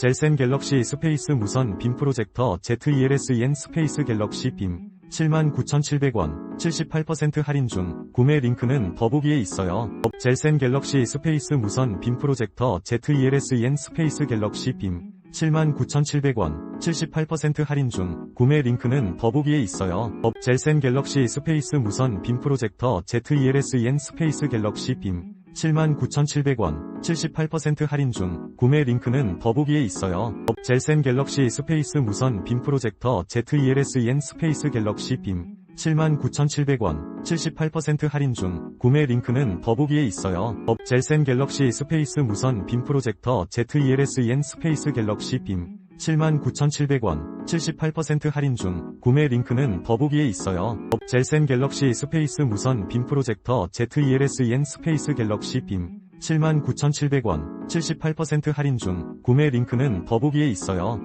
젤센 갤럭시 스페이스 무선 빔 프로젝터 ZELSEN 스페이스 갤럭시 빔 79,700원 78% 할인 중 구매 링크는 더보기에 있어요. 젤센 갤럭시 스페이스 무선 빔 프로젝터 ZELSEN 스페이스 갤럭시 빔 79,700원 78% 할인 중 구매 링크는 더보기에 있어요. 젤센 갤럭시 스페이스 무선 빔 프로젝터 ZELSEN 스페이스 갤럭시 빔 79,700원 78% 할인 중 구매 링크는 더보기에 있어요. 젤센 갤럭시 스페이스 무선 빔 프로젝터 ZELSEN 스페이스 갤럭시 빔 79,700원 78% 할인 중 구매 링크는 더보기에 있어요. 젤센 갤럭시 스페이스 무선 빔 프로젝터 ZELSEN 스페이스 갤럭시 빔 79,700원 78% 할인 중 구매 링크는 더보기에 있어요. 젤센 갤럭시 스페이스 무선 빔 프로젝터 ZELSEN 스페이스 갤럭시 빔 79,700원 78% 할인 중 구매 링크는 더보기에 있어요.